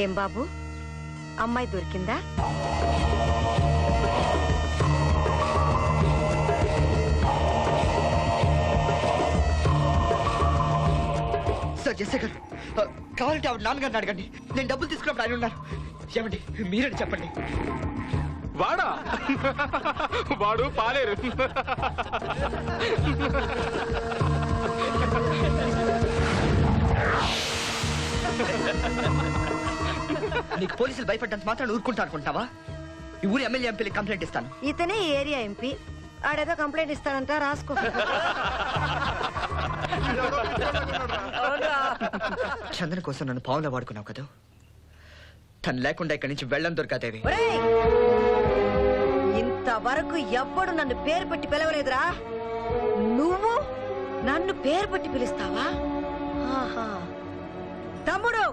ఏం బాబు? అమ్మాయి దొరికిందా? సార్ గారు. ఆ, కావాలంటే ఆవిడ నాన్నగారిని అడగండి. నేను డబ్బులు తీసుకున్నప్పుడు ఆయన ఉన్నారు. ఏమండి మీరే చెప్పండి. వాడా? వాడు పాలేరు. నీకు పోలీసులు భయపడ్డంత మాత్రం ఊరుకుంటా అనుకుంటావా ఈ ఊరి ఎమ్మెల్యే ఎంపీలకి కంప్లైంట్ ఇస్తాను. ఇతనే ఈ ఏరియా ఎంపీ. ఆడేదో కంప్లైంట్ ఇస్తానంట రాసుకో. చందన కోసం నన్ను పావులా వాడుకున్నావు కదా. తను లేకుండా ఇక్కడి నుంచి వెళ్ళం దొరకదేవి. ఒరేయ్! ఇంతవరకు ఎవ్వడు నన్ను పేరు పెట్టి పిలవలేదురా. నువ్వు నన్ను పేరు పెట్టి పిలుస్తావా? ఆహా. తమ్ముడు!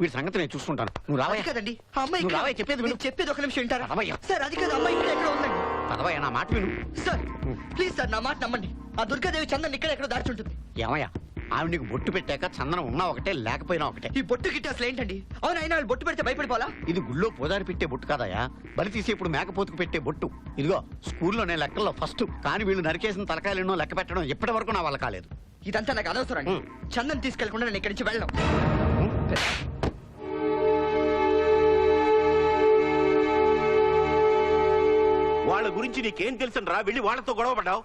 వీడి సంగతి నేను చూసుకుంటాను. నువ్వు అది రావయ్యా కదండి. ఆ అమ్మాయి నువ్వు ఇక్కడ- రావయ్య, చెప్పేది విను. నేను చెప్పేది ఒక నిమిషం వింటారా? రావయ్య. సార్ అది కాదు అమ్మాయి ఇక్కడ ఎక్కడ ఉందండి. పదవయ్యా నా మాట విను. సార్ ప్లీజ్ సార్ నా మాట నమ్మండి. ఆ దుర్గాదేవి చందన్ ఇక్కడ ఎక్కడ దాచుంటుంది ఏమయ్యా ఆవిడ నీకు బొట్టు పెట్టాక చందనం ఉన్నా ఒకటే లేకపోయినా ఒకటే. ఈ బొట్టు గిట్ట అసలు ఏంటండి? అవును అయినా వాళ్ళు బొట్టు పెడితే భయపడిపోవాలా? ఇది గుళ్ళో పోదారి పెట్టే బొట్టు కాదయా బలి తీసి ఇప్పుడు మేకపోతుకు పెట్టే బొట్టు. ఇదిగో స్కూల్లో నేను లెక్కల్లో ఫస్ట్. కానీ వీళ్ళు నరికేసిన తలకాయలు లెక్క పెట్టడం ఇప్పటి వరకు నా వల్ల కాలేదు. ఇదంతా నాకు అనవసరం అండి. చందన్ తీసుకెళ్ళకుండా నేను ఇక్కడి నుంచి వెళ్ళను. గురించి నీకేం తెలుసు రా వెళ్ళి వాళ్ళతో గొడవ పడ్డావు.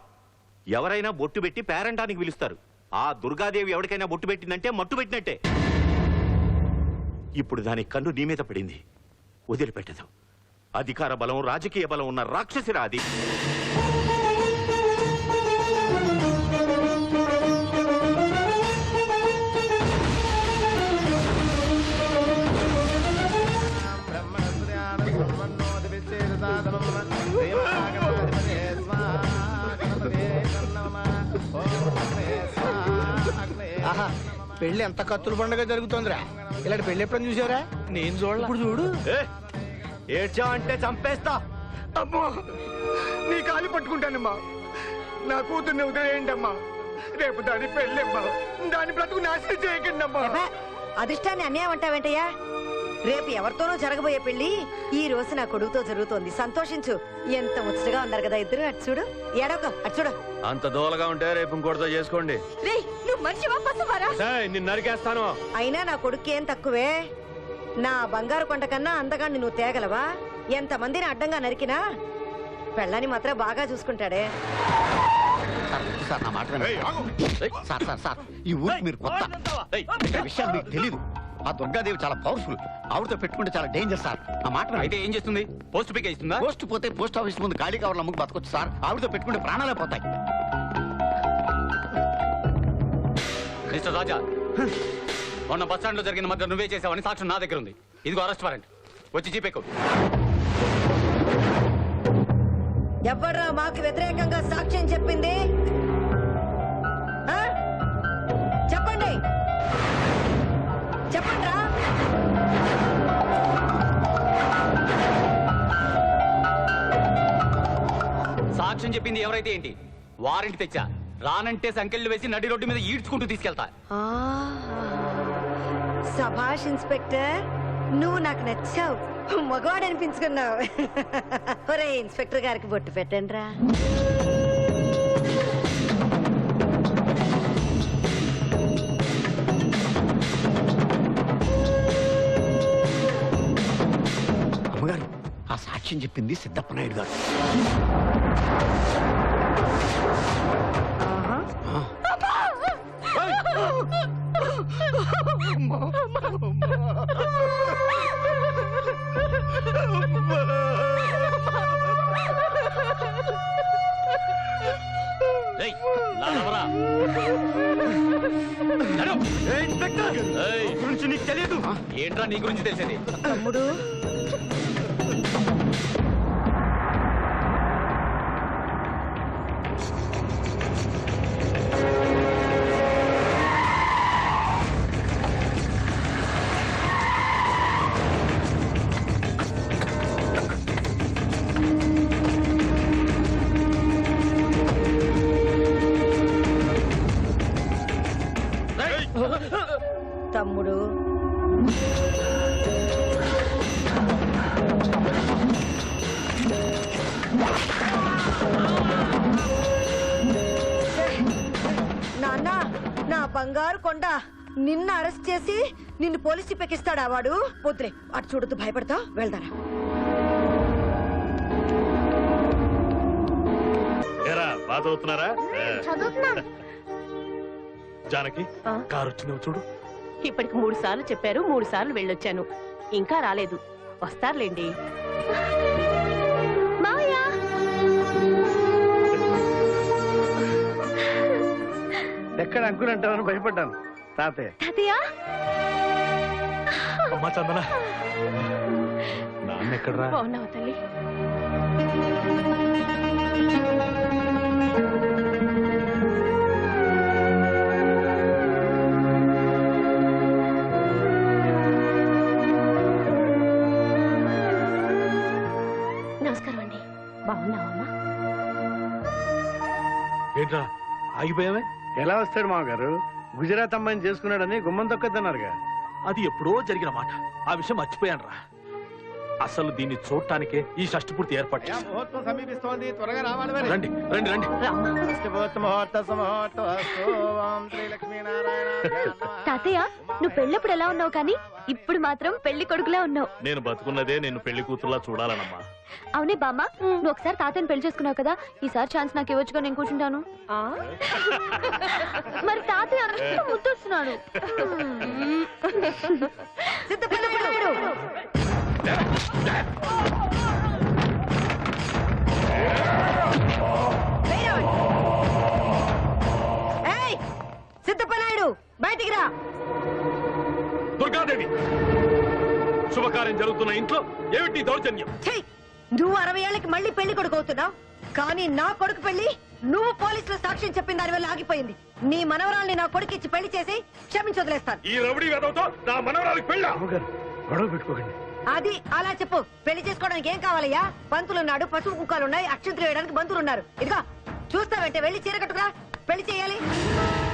ఎవరైనా బొట్టు పెట్టి పేరంటానికి పిలుస్తారు. ఆ దుర్గాదేవి ఎవరికైనా బొట్టు పెట్టిందంటే మట్టు పెట్టినట్టే. ఇప్పుడు దాని కన్ను నీ మీద పడింది. వదిలిపెట్టదు. అధికార బలం రాజకీయ బలం ఉన్న రాక్షసిరా అది. ఆహా పెళ్ళి ఎంత కత్తుల పండుగ జరుగుతోందిరా? ఇలాంటి పెళ్ళి ఎప్పుడైనా చూసారా? నేను చూడాలి. ఇప్పుడు చూడు. ఏడ్చా అంటే చంపేస్తా. అమ్మో నీ కాలు పట్టుకుంటానమ్మా. నా కూతుర్ని వదిలేయండి అమ్మా రేపు దాని పెళ్ళి అమ్మా దాని బ్రతుకు నాశనం చేయకండి అమ్మా అదిష్టాన్ని అన్యాయం అంటావేంటయ్యా? రేపు ఎవరితోనో జరగబోయే పెళ్ళి ఈ రోజు నా కొడుకుతో జరుగుతోంది. సంతోషించు. ఎంత ముచ్చటగా ఉన్నారు కదా ఇద్దరు. అటు చూడు. ఎడొక అటు చూడు. అంత దూలగా ఉంటే రేపు ఇంకోటితో చేసుకోండి. రేయ్, నువ్వు మనిషివా నిన్ను నరికేస్తాను. అయినా నా కొడుకు ఏం తక్కువే? నా బంగారు కొండ కన్నా అందగాన్ని నువ్వు తేగలవా? ఎంతమందిని అడ్డంగా నరికినా పెళ్ళని మాత్రం బాగా చూసుకుంటాడే. సార్ నా మాట వినండి. సార్ సార్ సార్ ఈ ఊరికి మీరు కొత్త ఈ విషయాలు మీకు తెలీదు. ఆ దుర్గాదేవి చాలా పవర్ఫుల్. ఆవిడతో పెట్టుకుంటే చాలా డేంజర్ సార్. నా మాట. అయితే ఏం చేస్తుంది? పోస్ట్ పిక్ ఇస్తుందా? పోస్ట్ పోతే పోస్ట్ ఆఫీస్ ముందు ఖాళీ కవర్లు అమ్ముకు బతకొచ్చు సార్. ఆవిడతో పెట్టుకుంటే ప్రాణాలే పోతాయి. మిస్టర్ రాజా మొన్న బస్ స్టాండ్లో జరిగిన మధ్య నువ్వే చేసావని సాక్ష్యం నా దగ్గర ఉంది. ఇదిగో అరెస్ట్ వారెంట్. వచ్చి జీపేకు ఎవడ్రా మాకు వ్యతిరేకంగా సాక్ష్యం చెప్పింది? చెప్పండి రా సాక్ష్యం చెప్పింది ఎవరైతే ఏంటి? వారెంట్ తెచ్చా. రానంటే సంకెళ్ళు వేసి నడి రోడ్డు మీద ఈడ్చుకుంటూ తీసుకెళ్తా. సభాష్ ఇన్స్పెక్టర్ నువ్వు నాకు నచ్చావు. మగవాడు అనిపించుకున్నావు ఒరే ఇన్స్పెక్టర్ గారికి బొట్టు పెట్టండి రా సాక్ష్యం చెప్పింది సిద్ధప్ప నాయుడు గారు. గురించి నీకు తెలియదు. ఏంట్రా నీ గురించి తెలిసేది? తమ్ముడు. బంగారు కొండ నిన్న అరెస్ట్ చేసి నిన్ను పోలీస్ ఎక్కిస్తాడా వాడు? వద్దులే అటు చూడొద్దు భయపడతా వెళ్దారా. ఏరా జానకి? కారు వచ్చిందేమో చూడు. ఇప్పటికి మూడు సార్లు చెప్పారు మూడు సార్లు వెళ్ళొచ్చాను. ఇంకా రాలేదు. వస్తారులేండి. ఎక్కడ అంకులు అంటారని భయపడ్డాను. తాతయ్య. తాతయ్య? అమ్మా చందన. నాన్న ఎక్కడరా? బాగున్నావు తల్లి? నమస్కారం అండి. బాగున్నావమ్మా ఏంట్రా? ఆగిపోయావే? ఎలా వస్తాడు మామగారు? గుజరాత్ అమ్మాయిని చేసుకున్నాడని గుమ్మం తొక్కద్దన్నారుగా. అది ఎప్పుడో జరిగిన మాట. ఆ విషయం మర్చిపోయానురా. అసలు దీన్ని చూడటానికే ఈ షష్టి పూర్తి ఏర్పాటు చేశాను. ముహూర్తం సమీపిస్తోంది? త్వరగా రావాలి మరి. రండి రండి రండి. రామ్మా ముహూర్త సుముహూర్త తాతయ్య నువ్వు పెళ్ళప్పుడు ఎలా ఉన్నావు కానీ ఇప్పుడు మాత్రం పెళ్ళి కొడుకులా ఉన్నావు. నేను బతుకున్నదే నేను పెళ్ళి కూతురులా చూడాలనమ్మా. అవునే బామ్మ నువ్వు ఒకసారి తాతయ్యని పెళ్ళి చేసుకున్నావు కదా ఈసారి ఛాన్స్ నాకు ఇవ్వచ్చుగా నేను కూర్చుంటాను. ఆ? మరి తాతయ్య అంత ముద్దొస్తున్నాడు. జరుగుతున్న ఇంట్లో ఏమిటి దౌర్జన్యం! నువ్వు అరవై ఏళ్ళకి మళ్ళీ పెళ్ళి కొడుకు అవుతున్నావు. కానీ నా కొడుకు పెళ్ళి నువ్వు పోలీసులు సాక్ష్యం చెప్పిన దాని వల్ల ఆగిపోయింది. నీ మనవరాల్ని నా కొడుకు ఇచ్చి పెళ్ళి చేసి క్షమించి వదిలేస్తాను. ఈ రౌడీ వెదవతో నా మనవరాలకు పెళ్ళా? గొడవ పెట్టుకోకండి. అది అలా చెప్పు. పెళ్ళి చేసుకోవడానికి ఏం కావాలయ్యా? పంతులున్నాడు పసుపు కుక్కలు ఉన్నాయి అక్షంతలు వేయడానికి బంతులు ఉన్నారు ఇదిగో చూస్తావంటే వెళ్ళి చీర కట్టుకురా పెళ్ళి చేయాలి.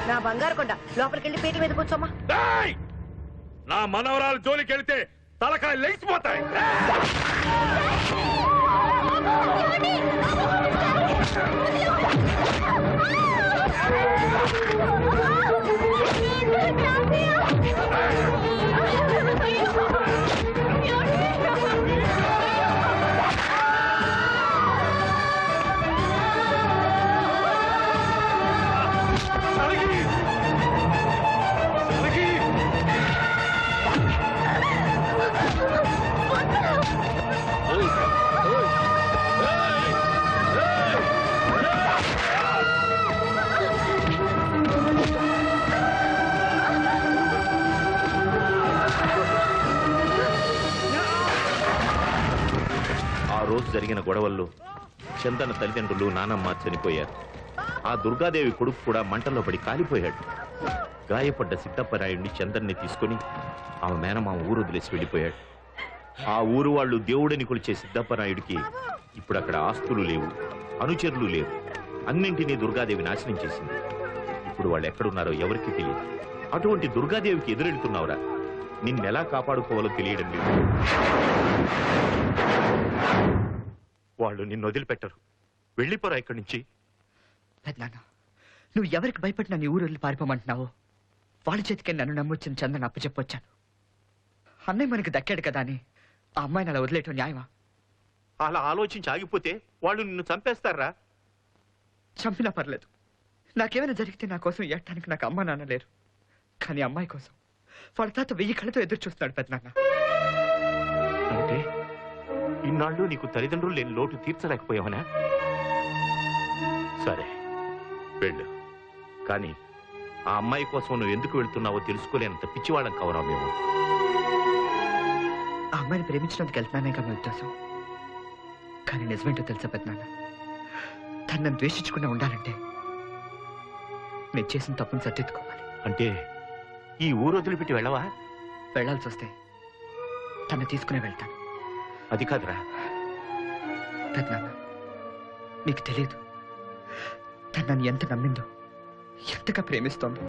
నా బంగారు కొండ లోపలికి వెళ్ళి పీటల మీద కూర్చోమ్మా! నా మనవరాలు జోలికి వెళ్తే తలకాయ లేచిపోతాయి సరగి! జరిగిన గొడవల్లో చందన తల్లిదండ్రులు నానమ్మ చనిపోయారు. ఆ దుర్గాదేవి కొడుకు కూడా మంటల్లో పడి కాలిపోయాడు. గాయపడ్డ సిద్ధప్పరాయుడిని చందన్ని తీసుకుని ఆమె మేనమామ ఊరు వదిలేసి వెళ్ళిపోయాడు. ఆ ఊరు వాళ్ళు దేవుడని కొలిచే సిద్ధప్పరాయుడికి ఇప్పుడు అక్కడ ఆస్తులు లేవు అనుచరులు లేవు. అన్నింటినీ దుర్గాదేవి నాశనం చేసింది. ఇప్పుడు వాళ్ళు ఎక్కడున్నారో ఎవరికీ తెలియదు. అటువంటి దుర్గాదేవికి ఎదురెడుతున్నావురా నిన్నెలా కాపాడుకోవాలో తెలియడం లేదు. వాళ్ళు నిన్ను వదిలిపెట్టరు. వెళ్ళిపోరా ఇక్కడి నుంచి. పెద్దనాన్న నువ్వు ఎవరికి భయపడినా నీ ఊరు వెళ్ళి పారిపోమంటున్నావో? వాళ్ళ చేతికి నన్ను నమ్మొచ్చిన చందన అప్పచెప్పొచ్చాను. అన్నయ్య మనకి దక్కాడు కదా అని ఆ అమ్మాయిని అలా వదిలేయటం న్యాయమా? అలా ఆలోచించి ఆగిపోతే వాళ్ళు నిన్ను చంపేస్తారా? చంపినా పర్లేదు. నాకేమైనా జరిగితే నా కోసం ఏడటానికి నాకు అమ్మ నాన్న లేరు. కానీ అమ్మాయి కోసం. వాళ్ళ తాత వెయ్యి కళ్ళతో ఎదురు చూస్తున్నాడు పెద్దనాన్న. ఇన్నాళ్ళు నీకు తల్లిదండ్రులు లేని లోటు తీర్చలేకపోయావనా? సరే వెళ్ళు. కానీ ఆ అమ్మాయి కోసం నువ్వు ఎందుకు వెళ్తున్నావో తెలుసుకోలేనంత పిచ్చివాళ్ళం కావరా మేము. ఆ అమ్మాయిని ప్రేమించడానికి వెళ్తున్నానే కదా ఉద్దేశం. కానీ నిజమేంటో తెలుసా పెద్దనాన్న? తను నన్ను ద్వేషించకుండా ఉండాలంటే నేను చేసిన తప్పును సర్దిద్దుకోవాలి. అంటే ఈ ఊరు వదిలిపెట్టి వెళ్ళవా? వెళ్ళాల్సి వస్తే తను తీసుకునే వెళ్తాను. అది కాదురా. పెద్దనాన్న నీకు తెలియదు తను నన్ను ఎంత నమ్మిందో ఎంతగా ప్రేమిస్తోందో.